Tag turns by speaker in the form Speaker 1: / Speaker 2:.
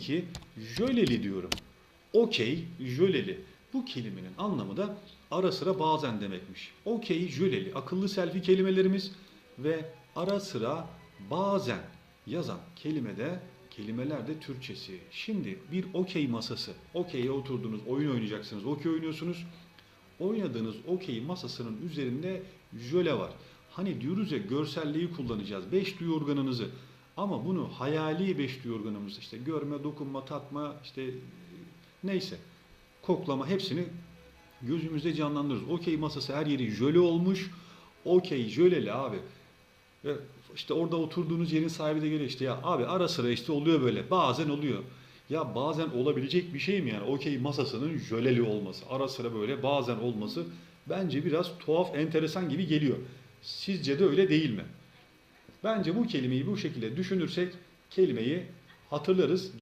Speaker 1: ki jöleli diyorum. Okey, jöleli. Bu kelimenin anlamı da ara sıra bazen demekmiş. Okey, jöleli. Akıllı selfie kelimelerimiz ve ara sıra bazen yazan kelimede kelimeler de Türkçesi. Şimdi bir okey masası. Okey'e oturdunuz, oyun oynayacaksınız. Okey oynuyorsunuz. Oynadığınız okey masasının üzerinde jöle var. Hani diyoruz ya görselliği kullanacağız. Beş duyu organınızı. Ama bunu hayali duyu organımız işte görme, dokunma, tatma, işte neyse koklama hepsini gözümüzde canlandırırız. Okey masası her yeri jöle olmuş. Okey jöleli abi. Ve işte orada oturduğunuz yerin sahibi de geliyor işte ya abi ara sıra işte oluyor böyle. Bazen oluyor. Ya bazen olabilecek bir şey mi yani? Okey masasının jöleli olması. Ara sıra böyle bazen olması bence biraz tuhaf, enteresan gibi geliyor. Sizce de öyle değil mi? Bence bu kelimeyi bu şekilde düşünürsek kelimeyi hatırlarız.